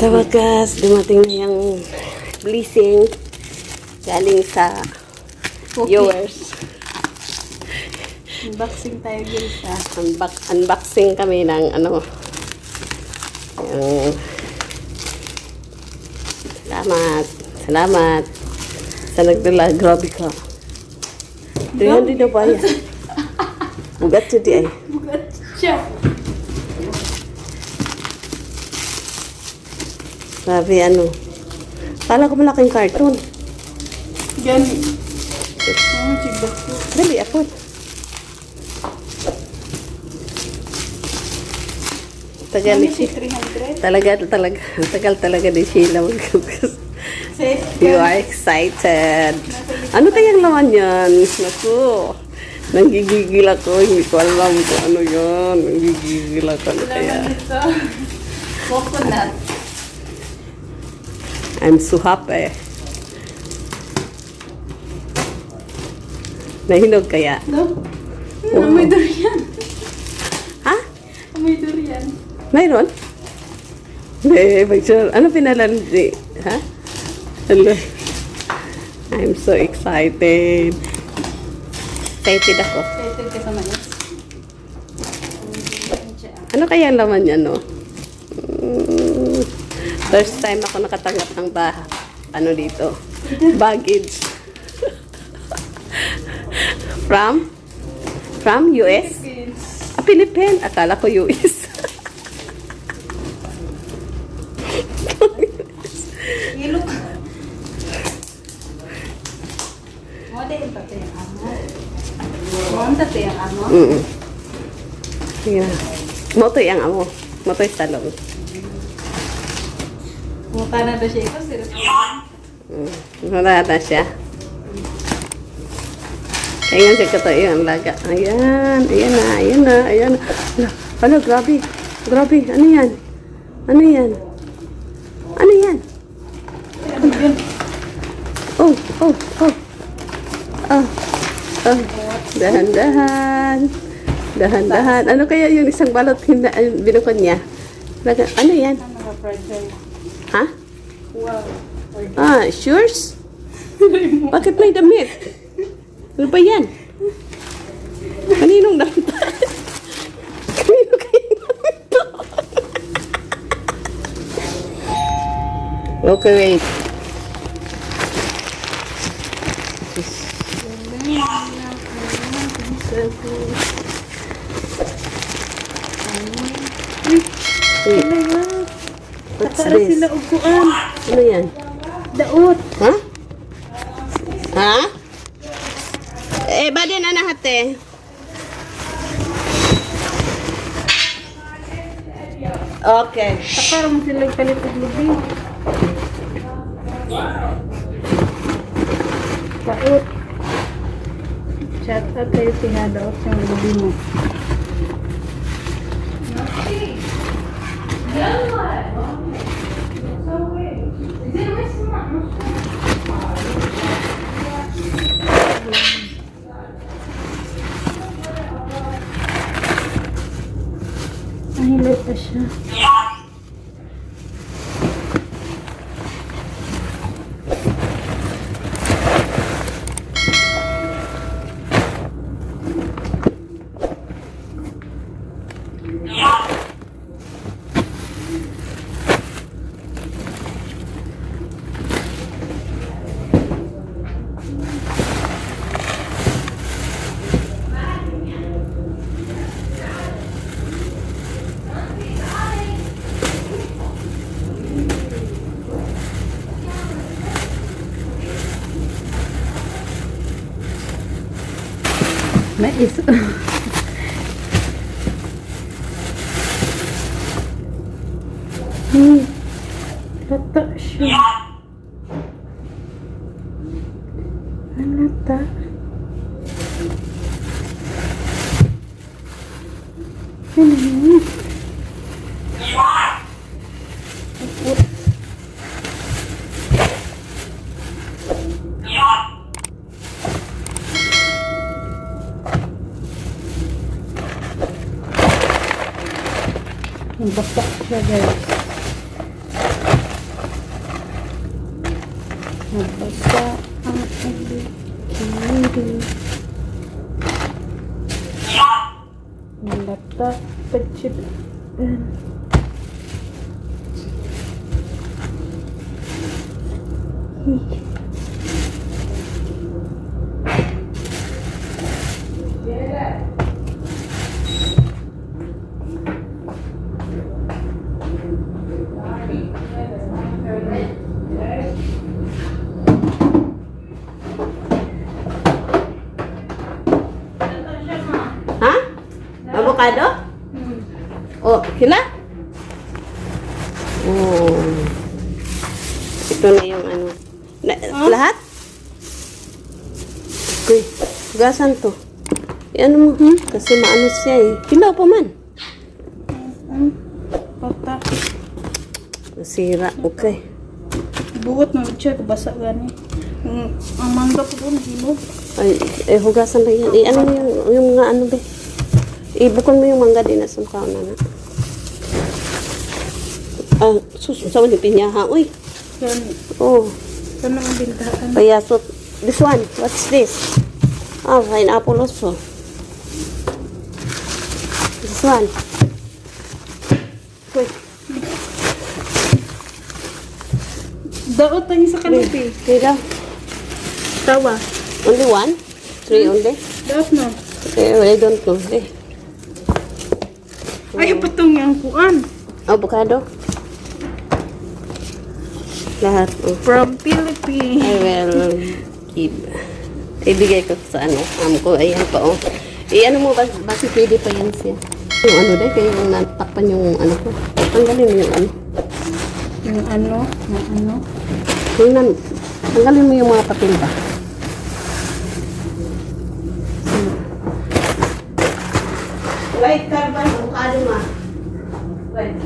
Sa wakas, dumating na yung blessing galing sa viewers. Unboxing tayo guys ah. Unbox, unboxing kami ng ano, yung salamat, salamat sa nagdala, grabe ka. 300 na ba yan? Bugat siya di ay. Bukat siya. Grabe ano. Kala ko malaking cartoon. Gani. Oh, chigbat ko. Dali, ako. Tagal Ano ni si 300? Talaga, talaga, tagal talaga ni Sheila magkukus. Set. You are excited. Ano kayang laman yan? Naku, nanggigigil ako. Hindi ko alam kung ano yan. Nanggigigil ako. Ano kaya? Coconut. I'm so happy. Nahinog kaya? No? Hmm, Amoy durian. Ha? Amoy durian. Mayroon? Hindi, picture. Ano pinalan? Ha? Hello. I'm so excited. Excited ako. Excited ka sa mais. Ano kaya ang laman niya, no? Mm, first time ako nakatanggap ng baha. Ano dito? Baggage. From? From US? Ah, Philippine. Akala ko US. Amo. Mm. Yeah. Motoy ang amo. Motoy salong. Mukha na daw siya ito. Serious. Mm. Wala na siya. Ayan si Kato, ayan, laga. Ayan, ayan na, ayan na, ayan na. Ala, Ano, grabe. Grabe, ano yan? Ano yan? Ano yan? Oh, oh, oh. Oh, oh. Dahan-dahan. Dahan-dahan. Ano kaya yung isang balot binukod niya? Laga, ano yan? Ano fragile? Ha? Wow. Ah, shoes? Bakit may damit? Ano ba yan? Kaninong damit? Kanino kayo damit to? okay, wait. Wait. What's Para this? sila uguan. Ano yan? Daot. Ha? Ha? Eh, badi na na hate. Okay. Mo sila palit og lubi. Daot. Chat out kayo si Hadaot sa lubi mo. Nahilo pa siya. Mais. Hmm. Lata siya. Ang lata. Ano yun? Basta siya guys. Sa ang ulit. Laptop, pagchip, and Ha? Avocado? Kila? Oh. Ito na yung ano. Na, Lahat? Uy, gasan to. Ano mo, hmm? Kasi maano siya eh. Kilaw pa man. pata. Nasira. Okay. Buot na siya, basa gani. Ang, ang mangga po doon, hinog. Ay, eh, hugasan na yan. Eh, ano yung, yung mga ano be? Ibukon mo yung mangga din na sa mukha na na. Ah, sus, sa wali pinyaha. Uy, Yan, oh, yan ang bintahan. payasot. This one, what's this? Ah, pineapple also. This one. Uy, Daot ang isa kalipi. kaya Tawa. Only one? Three only? Daot na. Eh, I don't know. Eh, Ay, patong yung kuan. avocado. Lahat. Oh. From Philippines. I will give. Ibigay ko sa ano, am ko. Ayan pa, oh. Eh, ano mo, bas, basi pwede pa yan siya. Yung ano dahil, kaya yung natakpan yung ano ko. Tanggalin mo yung ano. Yung ano, yung ano. Yung nan, tanggalin mo yung mga papel ba. Wait, karban, avocado ma. Wait.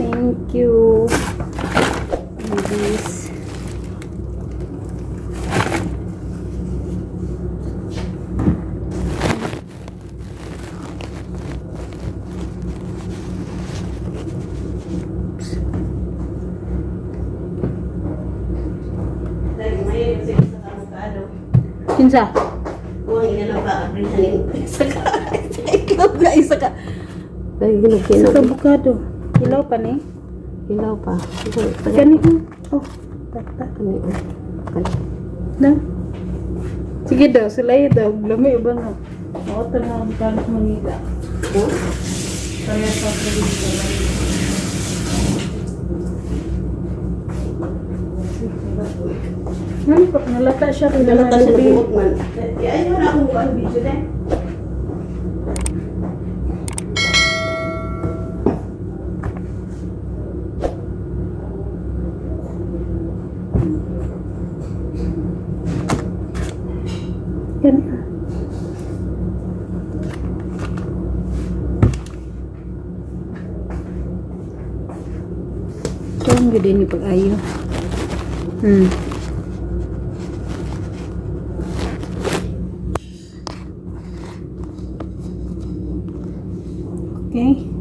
Thank you. And this. Dahil may kasi sa avocado. Kinsa? Huwag ina lang ba. Isa ka. Iklog na, isa ka. Dahil Sa ginag-ginag. avocado. Ilaw pa ni. Ilaw pa. Gani. Oh, tata. Kani, oh. Kani. Na. Sige daw, sila yun daw. Lami ba nga? Oo, ito na ang kanas mangiga. Oh. Kaya sa Hmm, pag nalata siya, Nalatan sa sabihin. buhok man. Eh, ayaw na akong buwan video din. Yan. Ito ang ganda ni pag-ayo. Hmm. Okay.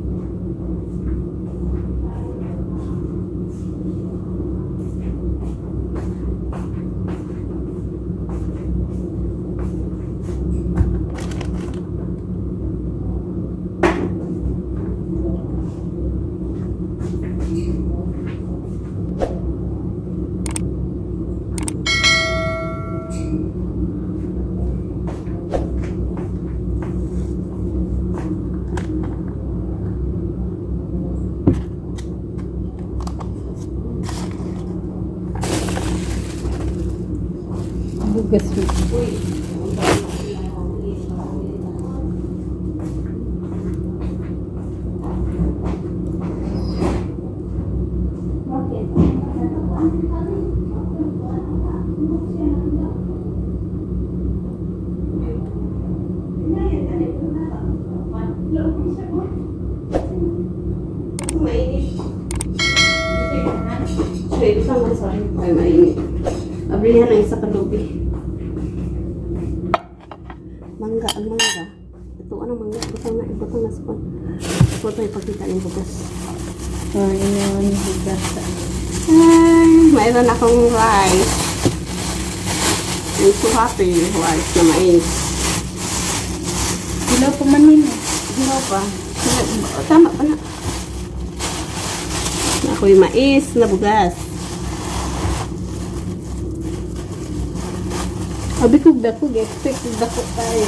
Ay, mainit. Abrihan ng isa kalubi. Mangga, ang mangga. Ito, ano mangga? Butang na, butang na sa pan. Ito ito ipakita ng bukas. Oh, iniwan yung hugas. Ay, mayroon akong rice. I'm so happy. Rice na mais. Sila pa man yun. Ano pa? Tama pa na. Ako'y mais na bugas. Sabi ko, dako, expect dako tayo.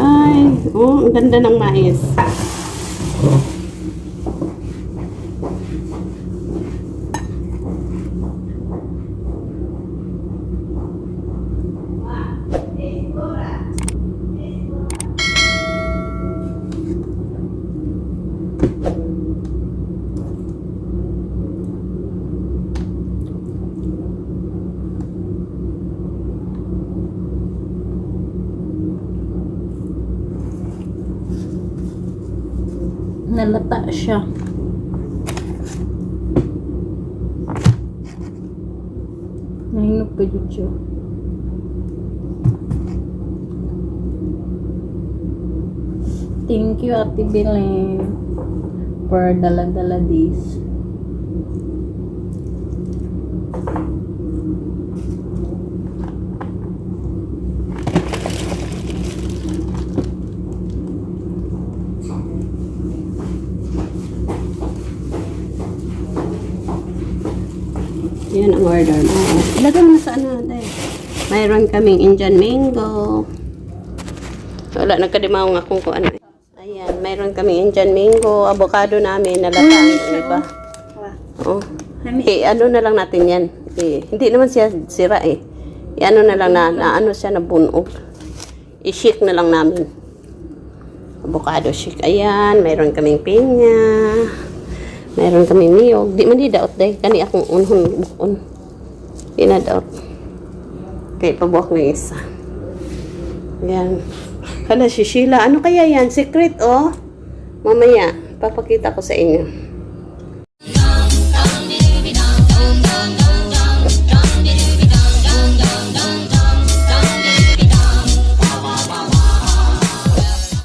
Ay, oh, ang ganda ng mais. Nalata siya. Nahinog pa dito siya. Thank you, Ate Belen, for dala-dala this. Yan ang order mo. Ilagay mo na sa ano, day. Mayroon kaming Indian mango. Wala, nagkadimaw nga kung kung ano. eh. Ayan, mayroon kaming Indian mango, avocado namin, nalata ang iba. Oh. Eh, ano na lang natin yan. Eh, hindi naman siya sira eh. Eh, ano na lang na, na ano siya na bunog. I-shake na lang namin. Avocado shake. Ayan, mayroon kaming pinya. Mayroon kaming niyog. Di man di daot day. Kani akong unhon bukon. Di na daot. Kaya pabuak ng isa. Ayan. Hala, si Sheila. Ano kaya yan? Secret, oh. Mamaya, papakita ko sa inyo.